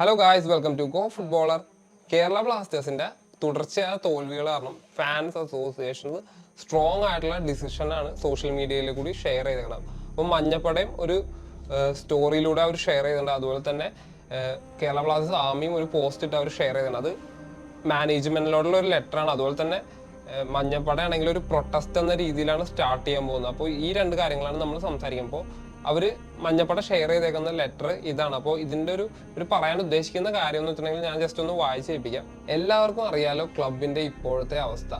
Hello guys welcome to go footballer Kerala ബ്ലാസ്റ്റേഴ്സിന്റെ തുടർച്ചയായ തോൽവികൾ കാരണം ഫാൻസ് അസോസിയേഷൻ സ്ട്രോങ് ആയിട്ടുള്ള ഡിസിഷനാണ് സോഷ്യൽ മീഡിയയിൽ കൂടി ഷെയർ ചെയ്തേക്കണം അപ്പം മഞ്ഞപ്പടയും ഒരു സ്റ്റോറിയിലൂടെ അവർ ഷെയർ ചെയ്തിട്ടുണ്ട്. അതുപോലെ തന്നെ കേരള ബ്ലാസ്റ്റേഴ്സ് ആമിയും ഒരു പോസ്റ്റ് ഇട്ട് അവർ ഷെയർ ചെയ്തിട്ടുണ്ട്. അത് മാനേജ്മെന്റിനോടുള്ള ഒരു ലെറ്ററാണ് അതുപോലെ തന്നെ മഞ്ഞപ്പടയാണെങ്കിൽ ഒരു പ്രൊട്ടസ്റ്റ് എന്ന രീതിയിലാണ് സ്റ്റാർട്ട് ചെയ്യാൻ പോകുന്നത്. അപ്പോൾ ഈ രണ്ട് കാര്യങ്ങളാണ് നമ്മൾ സംസാരിക്കുമ്പോൾ അവർ മഞ്ഞപ്പട ഷെയർ ചെയ്തേക്കുന്ന ലെറ്റർ ഇതാണ്. അപ്പോൾ ഇതിന്റെ ഒരു ഒരു പറയാൻ ഉദ്ദേശിക്കുന്ന കാര്യം എന്ന് വെച്ചിട്ടുണ്ടെങ്കിൽ ഞാൻ ജസ്റ്റ് ഒന്ന് വായിച്ച് ഏൽപ്പിക്കാം എല്ലാവർക്കും അറിയാലോ ക്ലബിന്റെ ഇപ്പോഴത്തെ അവസ്ഥ.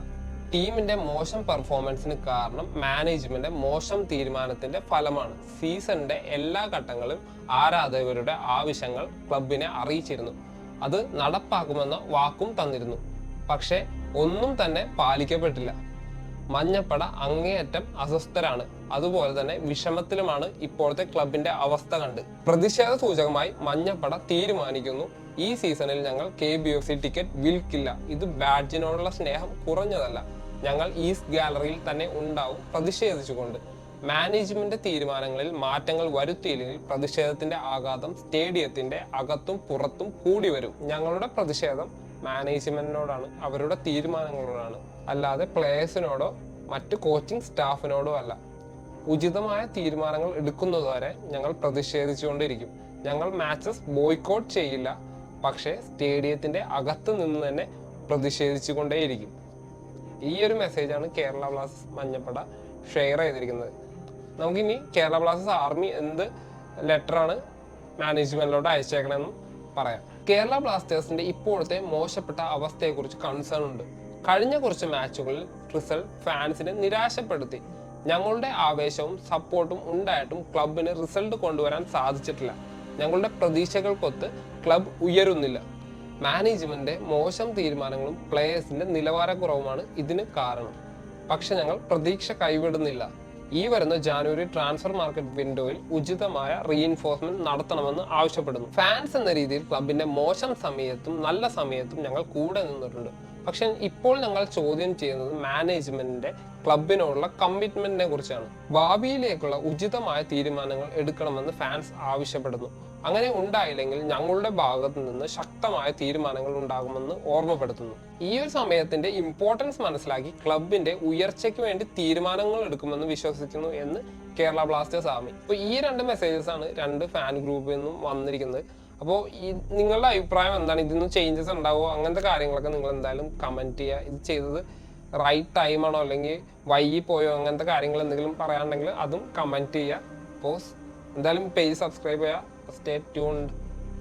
ടീമിന്റെ മോശം പെർഫോമൻസിന് കാരണം മാനേജ്മെന്റ് മോശം തീരുമാനത്തിന്റെ ഫലമാണ്. സീസണിന്റെ എല്ലാ ഘട്ടങ്ങളും ആരാധകരുടെ ആവശ്യങ്ങൾ ക്ലബിനെ അറിയിച്ചിരുന്നു. അത് നടപ്പാക്കുമെന്ന വാക്കും തന്നിരുന്നു. പക്ഷേ ഒന്നും തന്നെ പാലിക്കപ്പെട്ടില്ല. മഞ്ഞപ്പട അങ്ങേയറ്റം അസ്വസ്ഥരാണ്. അതുപോലെ തന്നെ വിഷമത്തിലുമാണ് ഇപ്പോഴത്തെ ക്ലബിന്റെ അവസ്ഥ കണ്ട്. പ്രതിഷേധ സൂചകമായി മഞ്ഞപ്പട തീരുമാനിക്കുന്നു. ഈ സീസണിൽ ഞങ്ങൾ K B F C ticket വിൽക്കില്ല. ഇത് ബാഡ്ജിനോടുള്ള സ്നേഹം കുറഞ്ഞതല്ല. ഞങ്ങൾ ഈസ്റ്റ് ഗാലറിയിൽ തന്നെ ഉണ്ടാവും പ്രതിഷേധിച്ചുകൊണ്ട്. മാനേജ്മെന്റ് തീരുമാനങ്ങളിൽ മാറ്റങ്ങൾ വരുത്തിയില്ലെങ്കിൽ പ്രതിഷേധത്തിന്റെ ആഘാതം സ്റ്റേഡിയത്തിന്റെ അകത്തും പുറത്തും കൂടി വരും. ഞങ്ങളുടെ പ്രതിഷേധം മാനേജ്മെന്റിനോടാണ് അവരുടെ തീരുമാനങ്ങളോടാണ്. അല്ലാതെ പ്ലേയേഴ്സിനോടോ മറ്റു കോച്ചിങ് സ്റ്റാഫിനോടും അല്ല. ഉചിതമായ തീരുമാനങ്ങൾ എടുക്കുന്നതുവരെ ഞങ്ങൾ പ്രതിഷേധിച്ചുകൊണ്ടിരിക്കും. ഞങ്ങൾ മാച്ചസ് ബോയ്ക്കോട്ട് ചെയ്യില്ല. പക്ഷേ സ്റ്റേഡിയത്തിന്റെ അകത്ത് നിന്ന് തന്നെ പ്രതിഷേധിച്ചുകൊണ്ടേയിരിക്കും. ഈ ഒരു മെസ്സേജാണ് കേരള ബ്ലാസ്റ്റേഴ്സ് മഞ്ഞപ്പട ഷെയർ ചെയ്തിരിക്കുന്നത്. നമുക്കിനി കേരള ബ്ലാസ്റ്റേഴ്സ് ആർമി എന്ത് ലെറ്ററാണ് മാനേജ്മെന്റിലോട്ട് അയച്ചേക്കണമെന്നും പറയാം. കേരള ബ്ലാസ്റ്റേഴ്സിന്റെ ഇപ്പോഴത്തെ മോശപ്പെട്ട അവസ്ഥയെക്കുറിച്ച് കൺസേൺ ഉണ്ട്. കഴിഞ്ഞ കുറച്ച് മാച്ചുകളിൽ റിസൾട്ട് ഫാൻസിനെ നിരാശപ്പെടുത്തി. ഞങ്ങളുടെ ആവേശവും സപ്പോർട്ടും ഉണ്ടായിട്ടും ക്ലബിന് റിസൾട്ട് കൊണ്ടുവരാൻ സാധിച്ചിട്ടില്ല. ഞങ്ങളുടെ പ്രതീക്ഷകൾക്കൊത്ത് ക്ലബ് ഉയരുന്നില്ല. മാനേജ്മെന്റ് മോശം തീരുമാനങ്ങളും പ്ലേയേഴ്സിന്റെ നിലവാരക്കുറവുമാണ് ഇതിന് കാരണം. പക്ഷെ ഞങ്ങൾ പ്രതീക്ഷ കൈവിടുന്നില്ല. ഈ വരുന്ന ജാനുവരി ട്രാൻസ്ഫർ മാർക്കറ്റ് വിൻഡോയിൽ ഉചിതമായ റീഇൻഫോഴ്സ്മെന്റ് നടത്തണമെന്ന് ആവശ്യപ്പെടുന്നു. ഫാൻസ് എന്ന രീതിയിൽ ക്ലബിന്റെ മോശം സമയത്തും നല്ല സമയത്തും ഞങ്ങൾ കൂടെ നിന്നിട്ടുണ്ട്. പക്ഷെ ഇപ്പോൾ ഞങ്ങൾ ചോദ്യം ചെയ്യുന്നത് മാനേജ്മെന്റിന്റെ ക്ലബിനോടുള്ള കമ്മിറ്റ്മെന്റിനെ കുറിച്ചാണ്. ഭാവിയിലേക്കുള്ള ഉചിതമായ തീരുമാനങ്ങൾ എടുക്കണമെന്ന് ഫാൻസ് ആവശ്യപ്പെടുന്നു. അങ്ങനെ ഉണ്ടായില്ലെങ്കിൽ ഞങ്ങളുടെ ഭാഗത്ത് നിന്ന് ശക്തമായ തീരുമാനങ്ങൾ ഉണ്ടാകുമെന്ന് ഓർമ്മപ്പെടുത്തുന്നു. ഈ ഒരു സമയത്തിന്റെ ഇമ്പോർട്ടൻസ് മനസ്സിലാക്കി ക്ലബിന്റെ ഉയർച്ചയ്ക്ക് വേണ്ടി തീരുമാനങ്ങൾ എടുക്കുമെന്ന് വിശ്വസിക്കുന്നു എന്ന് കേരള ബ്ലാസ്റ്റേഴ്സ് ആമി. അപ്പോൾ ഈ രണ്ട് മെസ്സേജസ് ആണ് രണ്ട് ഫാൻ ഗ്രൂപ്പിൽ നിന്നും വന്നിരിക്കുന്നത്. അപ്പോൾ ഈ നിങ്ങളുടെ അഭിപ്രായം എന്താണ്? ഇതിന് ചേഞ്ചസ് ഉണ്ടാവുമോ അങ്ങനത്തെ കാര്യങ്ങളൊക്കെ നിങ്ങൾ എന്തായാലും കമന്റ് ചെയ്യുക. ഇത് ചെയ്തത് റൈറ്റ് ടൈമാണോ അല്ലെങ്കിൽ വൈകി പോയോ? അങ്ങനത്തെ കാര്യങ്ങൾ എന്തെങ്കിലും പറയാനുണ്ടെങ്കിൽ അതും കമന്റ് ചെയ്യുക. അപ്പോൾ എന്തായാലും പേജ് സബ്സ്ക്രൈബ് ചെയ്യുക. Stay tuned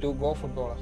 to go footballer